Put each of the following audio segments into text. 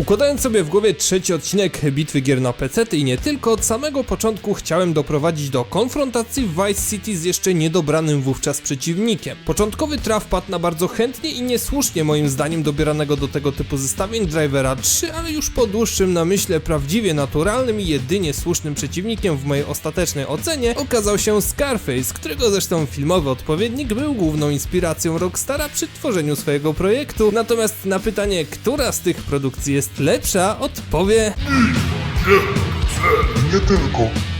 Układając sobie w głowie trzeci odcinek Bitwy Gier na PC i nie tylko, od samego początku chciałem doprowadzić do konfrontacji Vice City z jeszcze niedobranym wówczas przeciwnikiem. Początkowy traf padł na bardzo chętnie i niesłusznie moim zdaniem dobieranego do tego typu zestawień Drivera 3, ale już po dłuższym namyśle prawdziwie naturalnym i jedynie słusznym przeciwnikiem w mojej ostatecznej ocenie okazał się Scarface, którego zresztą filmowy odpowiednik był główną inspiracją Rockstara przy tworzeniu swojego projektu, natomiast na pytanie, która z tych produkcji jest lepsza, odpowie Nie tylko.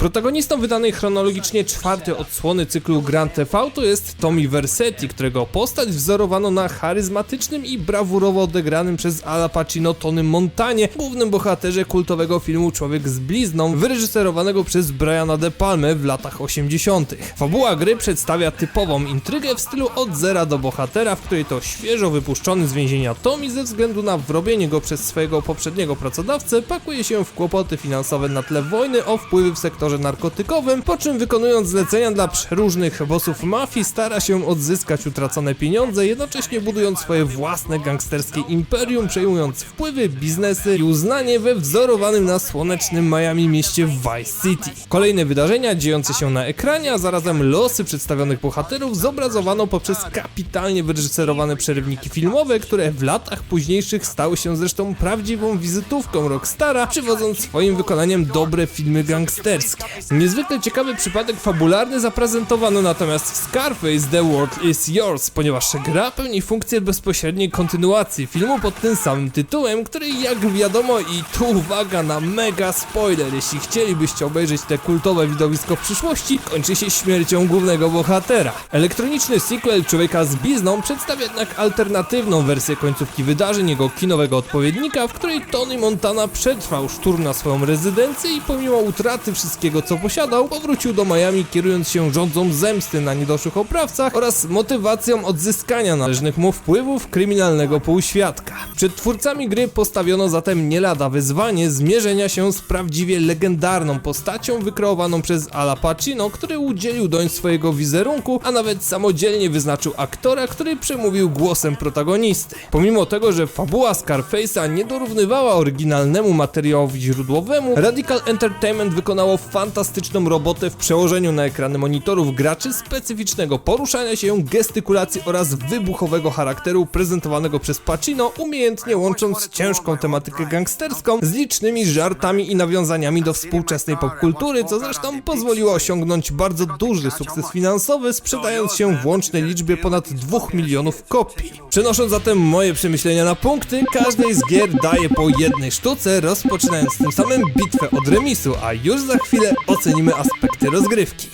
Protagonistą wydanej chronologicznie czwartej odsłony cyklu Grand TV to jest Tommy Versetti, którego postać wzorowano na charyzmatycznym i brawurowo odegranym przez Ala Pacino Tony Montanie, głównym bohaterze kultowego filmu Człowiek z blizną, wyreżyserowanego przez Briana De Palme w latach 80. Fabuła gry przedstawia typową intrygę w stylu od zera do bohatera, w której to świeżo wypuszczony z więzienia Tommy ze względu na wrobienie go przez swojego poprzedniego pracodawcę pakuje się w kłopoty finansowe na tle wojny o wpływy w sektorze narkotykowym, po czym wykonując zlecenia dla przeróżnych bossów mafii stara się odzyskać utracone pieniądze, jednocześnie budując swoje własne gangsterskie imperium, przejmując wpływy, biznesy i uznanie we wzorowanym na słonecznym Miami mieście Vice City. Kolejne wydarzenia dziejące się na ekranie, a zarazem losy przedstawionych bohaterów zobrazowano poprzez kapitalnie wyreżyserowane przerywniki filmowe, które w latach późniejszych stały się zresztą prawdziwą wizytówką Rockstara, przywodząc swoim wykonaniem dobre filmy gangsterskie. Niezwykle ciekawy przypadek fabularny zaprezentowano natomiast w Scarface The World Is Yours, ponieważ gra pełni funkcję bezpośredniej kontynuacji filmu pod tym samym tytułem, który jak wiadomo i tu uwaga na mega spoiler, jeśli chcielibyście obejrzeć te kultowe widowisko w przyszłości, kończy się śmiercią głównego bohatera. Elektroniczny sequel Człowieka z Bizną przedstawia jednak alternatywną wersję końcówki wydarzeń jego kinowego odpowiednika, w której Tony Montana przetrwał szturm na swoją rezydencję i pomimo utraty wszystkiego co posiadał, powrócił do Miami kierując się rządzą zemsty na niedoszłych oprawcach oraz motywacją odzyskania należnych mu wpływów kryminalnego półświadka. Przed twórcami gry postawiono zatem nie lada wyzwanie zmierzenia się z prawdziwie legendarną postacią wykreowaną przez Ala Pacino, który udzielił doń swojego wizerunku, a nawet samodzielnie wyznaczył aktora, który przemówił głosem protagonisty. Pomimo tego, że fabuła Scarface'a nie dorównywała oryginalnemu materiałowi źródłowemu, Radical Entertainment wykonało fantastyczną robotę w przełożeniu na ekrany monitorów graczy specyficznego poruszania się, gestykulacji oraz wybuchowego charakteru prezentowanego przez Pacino, umiejętnie łącząc ciężką tematykę gangsterską z licznymi żartami i nawiązaniami do współczesnej popkultury, co zresztą pozwoliło osiągnąć bardzo duży sukces finansowy, sprzedając się w łącznej liczbie ponad 2 milionów kopii. Przenosząc zatem moje przemyślenia na punkty, każdej z gier daje po jednej sztuce, rozpoczynając tym samym bitwę od remisu, a już za chwilę ocenimy aspekty rozgrywki.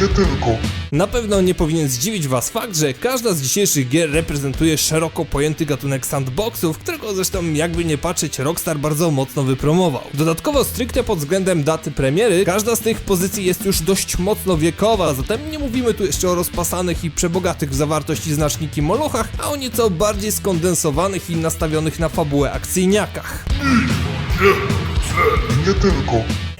Nie tylko. Na pewno nie powinien zdziwić Was fakt, że każda z dzisiejszych gier reprezentuje szeroko pojęty gatunek sandboxów, którego zresztą jakby nie patrzeć Rockstar bardzo mocno wypromował. Dodatkowo stricte pod względem daty premiery, każda z tych pozycji jest już dość mocno wiekowa, zatem nie mówimy tu jeszcze o rozpasanych i przebogatych w zawartości znaczniki molochach, a o nieco bardziej skondensowanych i nastawionych na fabułę akcyjniakach. 야, 야, 인간 때문에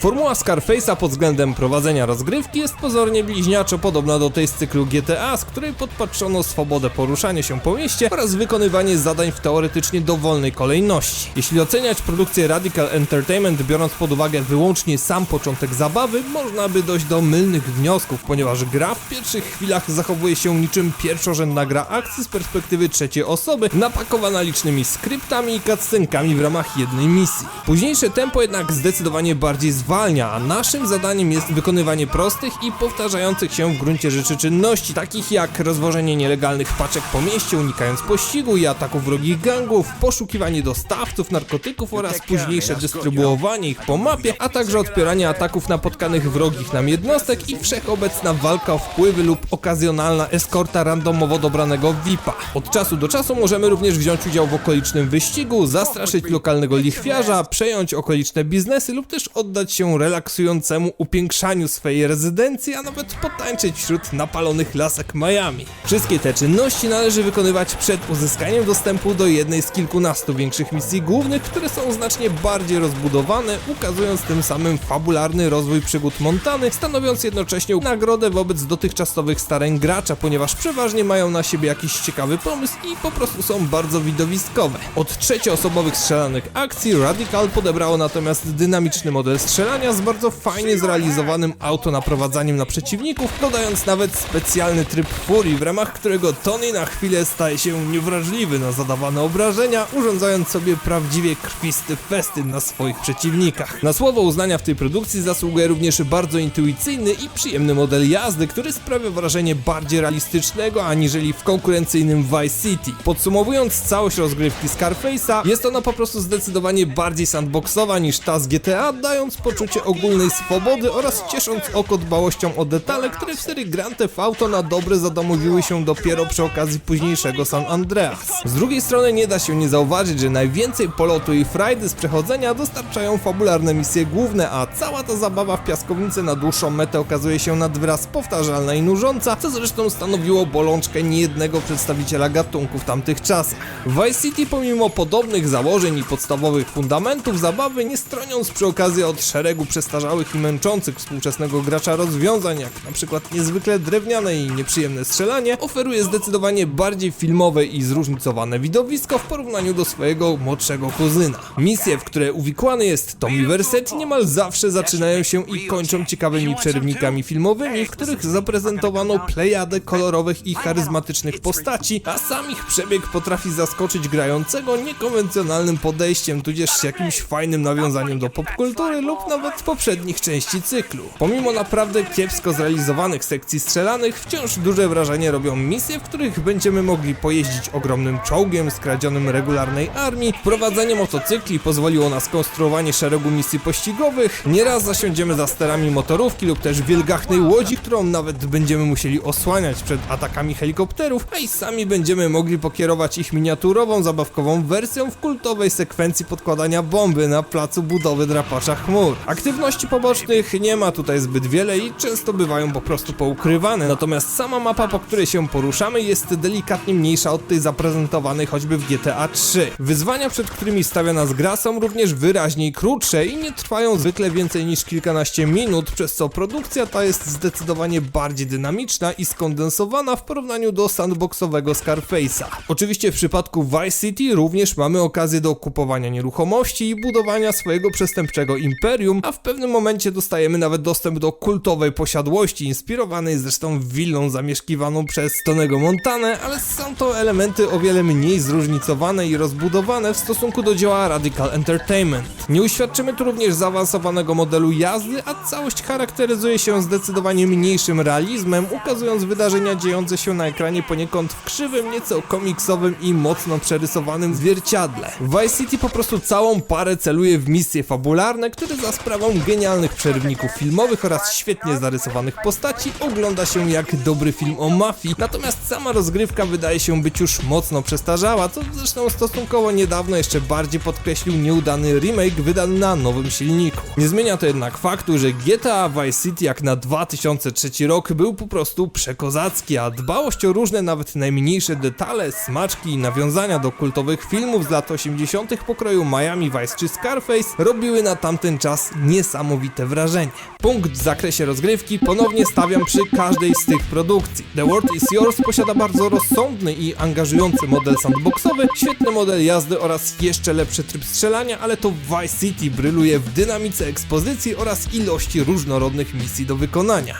Formuła Scarface'a pod względem prowadzenia rozgrywki jest pozornie bliźniaczo podobna do tej z cyklu GTA, z której podpatrzono swobodę poruszania się po mieście oraz wykonywanie zadań w teoretycznie dowolnej kolejności. Jeśli oceniać produkcję Radical Entertainment biorąc pod uwagę wyłącznie sam początek zabawy, można by dojść do mylnych wniosków, ponieważ gra w pierwszych chwilach zachowuje się niczym pierwszorzędna gra akcji z perspektywy trzeciej osoby, napakowana licznymi skryptami i cutscenkami w ramach jednej misji. Późniejsze tempo jednak zdecydowanie bardziej a naszym zadaniem jest wykonywanie prostych i powtarzających się w gruncie rzeczy czynności, takich jak rozwożenie nielegalnych paczek po mieście, unikając pościgu i ataków wrogich gangów, poszukiwanie dostawców narkotyków oraz późniejsze dystrybuowanie ich po mapie, a także odpieranie ataków napotkanych wrogich nam jednostek i wszechobecna walka o wpływy lub okazjonalna eskorta randomowo dobranego VIP-a. Od czasu do czasu możemy również wziąć udział w okolicznym wyścigu, zastraszyć lokalnego lichwiarza, przejąć okoliczne biznesy lub też oddać się się relaksującemu upiększaniu swojej rezydencji, a nawet potańczyć wśród napalonych lasek Miami. Wszystkie te czynności należy wykonywać przed uzyskaniem dostępu do jednej z kilkunastu większych misji głównych, które są znacznie bardziej rozbudowane, ukazując tym samym fabularny rozwój przygód Montany, stanowiąc jednocześnie nagrodę wobec dotychczasowych starań gracza, ponieważ przeważnie mają na siebie jakiś ciekawy pomysł i po prostu są bardzo widowiskowe. Od trzecioosobowych strzelanych akcji Radical podebrało natomiast dynamiczny model strzelania z bardzo fajnie zrealizowanym autonaprowadzaniem na przeciwników, dodając nawet specjalny tryb furii, w ramach którego Tony na chwilę staje się niewrażliwy na zadawane obrażenia, urządzając sobie prawdziwie krwisty festyn na swoich przeciwnikach. Na słowo uznania w tej produkcji zasługuje również bardzo intuicyjny i przyjemny model jazdy, który sprawia wrażenie bardziej realistycznego aniżeli w konkurencyjnym Vice City. Podsumowując całość rozgrywki Scarface'a, jest ona po prostu zdecydowanie bardziej sandboxowa niż ta z GTA, dając poczucie ogólnej swobody oraz ciesząc oko dbałością o detale, które w serii Grand Theft Auto na dobre zadomowiły się dopiero przy okazji późniejszego San Andreas. Z drugiej strony nie da się nie zauważyć, że najwięcej polotu i frajdy z przechodzenia dostarczają fabularne misje główne, a cała ta zabawa w piaskownicy na dłuższą metę okazuje się nad wyraz powtarzalna i nużąca, co zresztą stanowiło bolączkę niejednego przedstawiciela gatunku w tamtych czasach. Vice City pomimo podobnych założeń i podstawowych fundamentów zabawy, nie stroniąc przy okazji od szeregu przestarzałych i męczących współczesnego gracza rozwiązań, jak na przykład niezwykle drewniane i nieprzyjemne strzelanie, oferuje zdecydowanie bardziej filmowe i zróżnicowane widowisko w porównaniu do swojego młodszego kuzyna. Misje, w które uwikłany jest Tommy Versetti niemal zawsze zaczynają się i kończą ciekawymi przerywnikami filmowymi, w których zaprezentowano plejadę kolorowych i charyzmatycznych postaci, a sam ich przebieg potrafi zaskoczyć grającego niekonwencjonalnym podejściem, tudzież jakimś fajnym nawiązaniem do popkultury lub nawet poprzednich części cyklu. Pomimo naprawdę kiepsko zrealizowanych sekcji strzelanych, wciąż duże wrażenie robią misje, w których będziemy mogli pojeździć ogromnym czołgiem skradzionym regularnej armii, prowadzenie motocykli pozwoliło na skonstruowanie szeregu misji pościgowych, nieraz zasiądziemy za sterami motorówki lub też wielgachnej łodzi, którą nawet będziemy musieli osłaniać przed atakami helikopterów, a i sami będziemy mogli pokierować ich miniaturową, zabawkową wersją w kultowej sekwencji podkładania bomby na placu budowy drapacza chmur. Aktywności pobocznych nie ma tutaj zbyt wiele i często bywają po prostu poukrywane, natomiast sama mapa, po której się poruszamy jest delikatnie mniejsza od tej zaprezentowanej choćby w GTA 3. Wyzwania, przed którymi stawia nas gra są również wyraźniej krótsze i nie trwają zwykle więcej niż kilkanaście minut, przez co produkcja ta jest zdecydowanie bardziej dynamiczna i skondensowana w porównaniu do sandboxowego Scarface'a. Oczywiście w przypadku Vice City również mamy okazję do kupowania nieruchomości i budowania swojego przestępczego imperium, a w pewnym momencie dostajemy nawet dostęp do kultowej posiadłości, inspirowanej zresztą willą zamieszkiwaną przez Tonego Montanę, ale są to elementy o wiele mniej zróżnicowane i rozbudowane w stosunku do dzieła Radical Entertainment. Nie uświadczymy tu również zaawansowanego modelu jazdy, a całość charakteryzuje się zdecydowanie mniejszym realizmem, ukazując wydarzenia dziejące się na ekranie poniekąd w krzywym, nieco komiksowym i mocno przerysowanym zwierciadle. Vice City po prostu całą parę celuje w misje fabularne, które za sprawą genialnych przerywników filmowych oraz świetnie zarysowanych postaci ogląda się jak dobry film o mafii, natomiast sama rozgrywka wydaje się być już mocno przestarzała, co zresztą stosunkowo niedawno jeszcze bardziej podkreślił nieudany remake wydany na nowym silniku. Nie zmienia to jednak faktu, że GTA Vice City jak na 2003 rok był po prostu przekozacki, a dbałość o różne nawet najmniejsze detale, smaczki i nawiązania do kultowych filmów z lat 80. pokroju Miami Vice czy Scarface robiły na tamten czas niesamowite wrażenie. Punkt w zakresie rozgrywki ponownie stawiam przy każdej z tych produkcji. The World is Yours posiada bardzo rozsądny i angażujący model sandboxowy, świetny model jazdy oraz jeszcze lepszy tryb strzelania, ale to Vice City bryluje w dynamice ekspozycji oraz ilości różnorodnych misji do wykonania.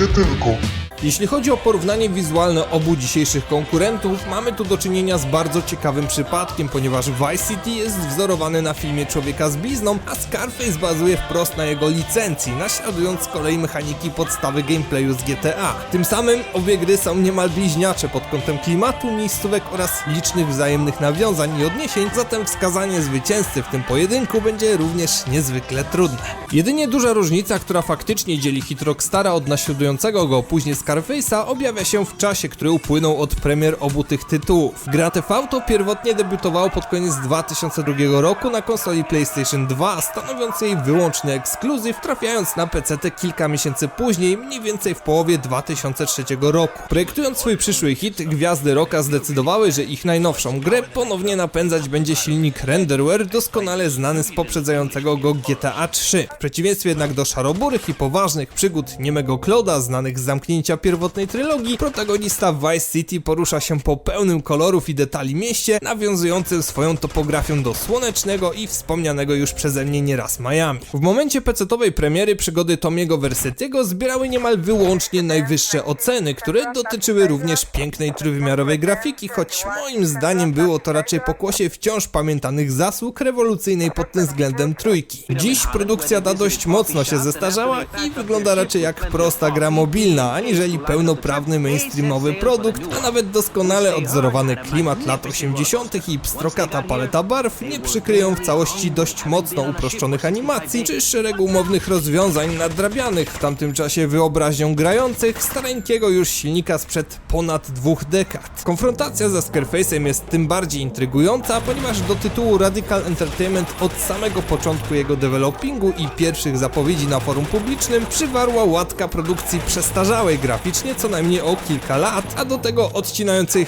Nie tylko. Jeśli chodzi o porównanie wizualne obu dzisiejszych konkurentów, mamy tu do czynienia z bardzo ciekawym przypadkiem, ponieważ Vice City jest wzorowany na filmie Człowieka z blizną, a Scarface bazuje wprost na jego licencji, naśladując z kolei mechaniki podstawy gameplayu z GTA. Tym samym obie gry są niemal bliźniacze pod kątem klimatu, miejscówek oraz licznych wzajemnych nawiązań i odniesień, zatem wskazanie zwycięzcy w tym pojedynku będzie również niezwykle trudne. Jedynie duża różnica, która faktycznie dzieli hit Rockstara od naśladującego go później Scarface'a Scarface'a objawia się w czasie, który upłynął od premier obu tych tytułów. Gra TV Auto pierwotnie debiutowało pod koniec 2002 roku na konsoli PlayStation 2, stanowiąc jej wyłączny ekskluzyw, trafiając na PC kilka miesięcy później, mniej więcej w połowie 2003 roku. Projektując swój przyszły hit, gwiazdy rocka zdecydowały, że ich najnowszą grę ponownie napędzać będzie silnik Renderware, doskonale znany z poprzedzającego go GTA 3. W przeciwieństwie jednak do szaroburych i poważnych przygód niemego Claude'a, znanych z zamknięcia pierwotnej trylogii, protagonista Vice City porusza się po pełnym kolorów i detali mieście, nawiązującym swoją topografią do słonecznego i wspomnianego już przeze mnie nieraz Miami. W momencie pecetowej premiery przygody Tomiego Versetiego zbierały niemal wyłącznie najwyższe oceny, które dotyczyły również pięknej trójwymiarowej grafiki, choć moim zdaniem było to raczej pokłosie wciąż pamiętanych zasług rewolucyjnej pod tym względem trójki. Dziś produkcja ta dość mocno się zestarzała i wygląda raczej jak prosta gra mobilna, aniżeli pełnoprawny mainstreamowy produkt, a nawet doskonale odzorowany klimat lat 80. i pstrokata paleta barw nie przykryją w całości dość mocno uproszczonych animacji, czy szeregu umownych rozwiązań nadrabianych w tamtym czasie wyobraźnią grających starańkiego już silnika sprzed ponad dwóch dekad. Konfrontacja ze Scarface'em jest tym bardziej intrygująca, ponieważ do tytułu Radical Entertainment od samego początku jego developingu i pierwszych zapowiedzi na forum publicznym przywarła łatka produkcji przestarzałej graficznie co najmniej o kilka lat, a do tego odcinającej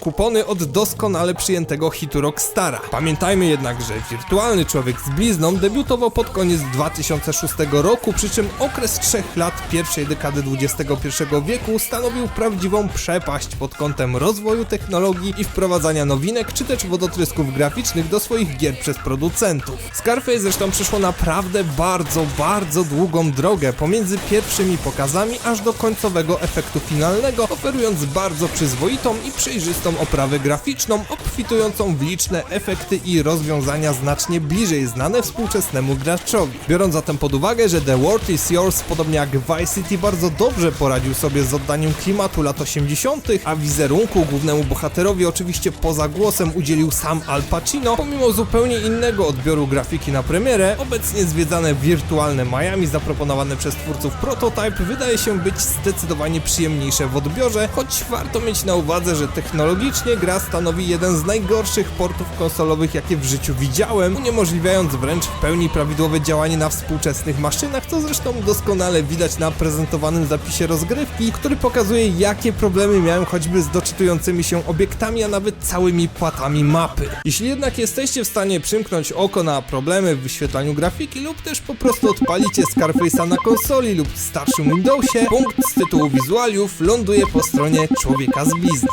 kupony od doskonale przyjętego hitu Rockstara. Pamiętajmy jednak, że wirtualny człowiek z blizną debiutował pod koniec 2006 roku, przy czym okres trzech lat pierwszej dekady XXI wieku stanowił prawdziwą przepaść pod kątem rozwoju technologii i wprowadzania nowinek, czy też wodotrysków graficznych do swoich gier przez producentów. Scarface zresztą przyszło naprawdę bardzo, bardzo długą drogę pomiędzy pierwszymi pokazami aż do końcowego efektu finalnego, oferując bardzo przyzwoitą i przejrzystą oprawę graficzną, obfitującą w liczne efekty i rozwiązania znacznie bliżej znane współczesnemu graczowi. Biorąc zatem pod uwagę, że The World is Yours, podobnie jak Vice City, bardzo dobrze poradził sobie z oddaniem klimatu lat 80., a wizerunku głównemu bohaterowi oczywiście poza głosem udzielił sam Al Pacino, pomimo zupełnie innego odbioru grafiki na premierę, obecnie zwiedzane wirtualne Miami zaproponowane przez twórców Prototype wydaje się być zdecydowanie przyjemniejsze w odbiorze, choć warto mieć na uwadze, że technologicznie gra stanowi jeden z najgorszych portów konsolowych, jakie w życiu widziałem, uniemożliwiając wręcz w pełni prawidłowe działanie na współczesnych maszynach, co zresztą doskonale widać na prezentowanym zapisie rozgrywki, który pokazuje jakie problemy miałem choćby z doczytującymi się obiektami, a nawet całymi płatami mapy. Jeśli jednak jesteście w stanie przymknąć oko na problemy w wyświetlaniu grafiki lub też po prostu odpalicie Scarface'a na konsoli lub starszym Windowsie, punkt z tytułu wizualiów ląduje po stronie człowieka z blizną.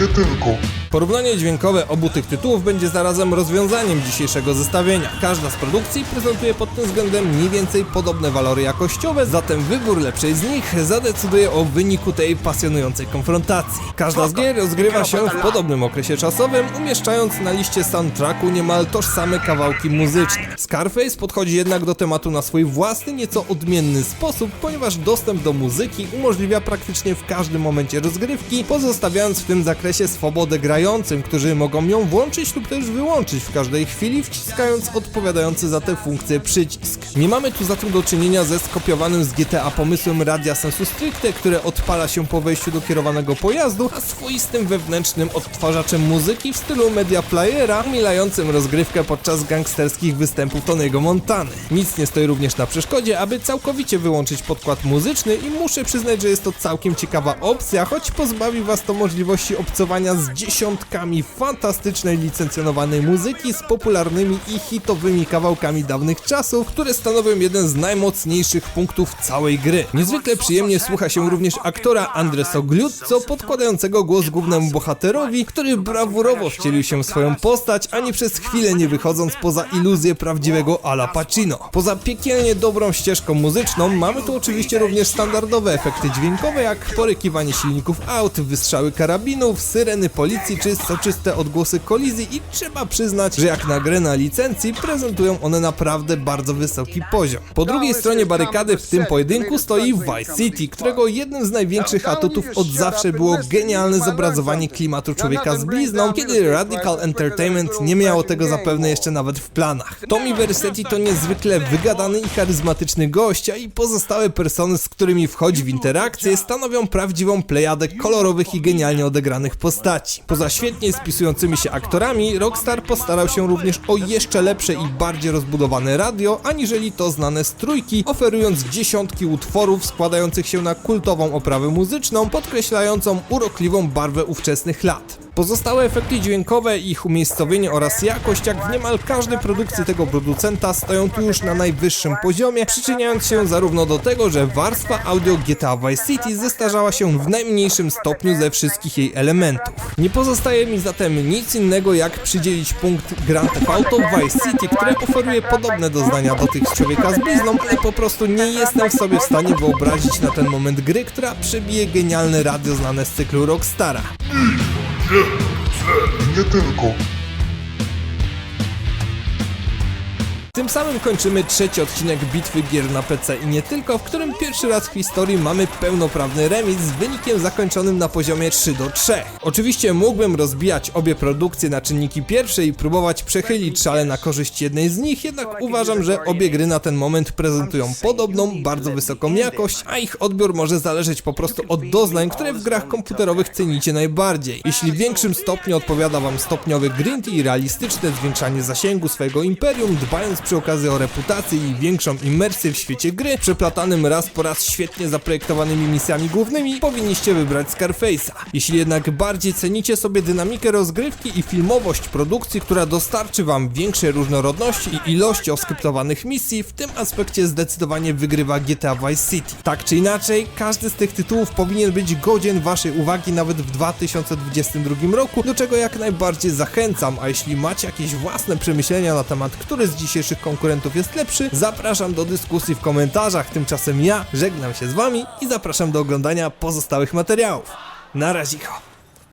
Nie tylko. Porównanie dźwiękowe obu tych tytułów będzie zarazem rozwiązaniem dzisiejszego zestawienia. Każda z produkcji prezentuje pod tym względem mniej więcej podobne walory jakościowe, zatem wybór lepszej z nich zadecyduje o wyniku tej pasjonującej konfrontacji. Każda z gier rozgrywa się w podobnym okresie czasowym, umieszczając na liście soundtracku niemal tożsame kawałki muzyczne. Scarface podchodzi jednak do tematu na swój własny, nieco odmienny sposób, ponieważ dostęp do muzyki umożliwia praktycznie w każdym momencie rozgrywki, pozostawiając w tym zakresie swobodę którzy mogą ją włączyć lub też wyłączyć w każdej chwili, wciskając odpowiadający za tę funkcję przycisk. Nie mamy tu zatem do czynienia ze skopiowanym z GTA pomysłem radia sensu stricte, które odpala się po wejściu do kierowanego pojazdu, a swoistym wewnętrznym odtwarzaczem muzyki w stylu media playera, umilającym rozgrywkę podczas gangsterskich występów Tonego Montany. Nic nie stoi również na przeszkodzie, aby całkowicie wyłączyć podkład muzyczny i muszę przyznać, że jest to całkiem ciekawa opcja, choć pozbawi was to możliwości obcowania z dziesiątkami fantastycznej licencjonowanej muzyki z popularnymi i hitowymi kawałkami dawnych czasów, które stanowią jeden z najmocniejszych punktów całej gry. Niezwykle przyjemnie słucha się również aktora Andres Ogliuzzo podkładającego głos głównemu bohaterowi, który brawurowo wcielił się w swoją postać, ani przez chwilę nie wychodząc poza iluzję prawdziwego Ala Pacino. Poza piekielnie dobrą ścieżką muzyczną mamy tu oczywiście również standardowe efekty dźwiękowe jak porykiwanie silników aut, wystrzały karabinów, syreny policji czy soczyste odgłosy kolizji i trzeba przyznać, że jak na grę na licencji prezentują one naprawdę bardzo wysoki poziom. Po drugiej stronie barykady w tym pojedynku stoi Vice City, którego jednym z największych atutów od zawsze było genialne zobrazowanie klimatu człowieka z blizną, kiedy Radical Entertainment nie miało tego zapewne jeszcze nawet w planach. Tommy Vercetti to niezwykle wygadany i charyzmatyczny gość, a i pozostałe persony, z którymi wchodzi w interakcję, stanowią prawdziwą plejadę kolorowych i genialnie odegranych postaci. Poza świetnie spisującymi się aktorami, Rockstar postarał się również o jeszcze lepsze i bardziej rozbudowane radio, aniżeli to znane z trójki, oferując dziesiątki utworów składających się na kultową oprawę muzyczną, podkreślającą urokliwą barwę ówczesnych lat. Pozostałe efekty dźwiękowe, ich umiejscowienie oraz jakość, jak w niemal każdej produkcji tego producenta, stoją tu już na najwyższym poziomie, przyczyniając się zarówno do tego, że warstwa audio GTA Vice City zestarzała się w najmniejszym stopniu ze wszystkich jej elementów. Nie pozostaje mi zatem nic innego jak przydzielić punkt Grand Theft Auto Vice City, które oferuje podobne doznania do tych z człowieka z blizną, ale po prostu nie jestem w sobie w stanie wyobrazić na ten moment gry, która przebije genialne radio znane z cyklu Rockstara. 何やってんのか？Tym samym kończymy trzeci odcinek bitwy gier na PC i nie tylko, w którym pierwszy raz w historii mamy pełnoprawny remis z wynikiem zakończonym na poziomie 3 do 3. Oczywiście mógłbym rozbijać obie produkcje na czynniki pierwsze i próbować przechylić szale na korzyść jednej z nich, jednak uważam, że obie gry na ten moment prezentują podobną, bardzo wysoką jakość, a ich odbiór może zależeć po prostu od doznań, które w grach komputerowych cenicie najbardziej. Jeśli w większym stopniu odpowiada wam stopniowy grind i realistyczne zwiększanie zasięgu swojego imperium, dbając przy okazji o reputację i większą imersję w świecie gry, przeplatanym raz po raz świetnie zaprojektowanymi misjami głównymi, powinniście wybrać Scarface'a. Jeśli jednak bardziej cenicie sobie dynamikę rozgrywki i filmowość produkcji, która dostarczy wam większej różnorodności i ilości oskryptowanych misji, w tym aspekcie zdecydowanie wygrywa GTA Vice City. Tak czy inaczej, każdy z tych tytułów powinien być godzien waszej uwagi nawet w 2022 roku, do czego jak najbardziej zachęcam, a jeśli macie jakieś własne przemyślenia na temat, który z dzisiejszych konkurentów jest lepszy, zapraszam do dyskusji w komentarzach. Tymczasem ja żegnam się z wami i zapraszam do oglądania pozostałych materiałów. Na razie.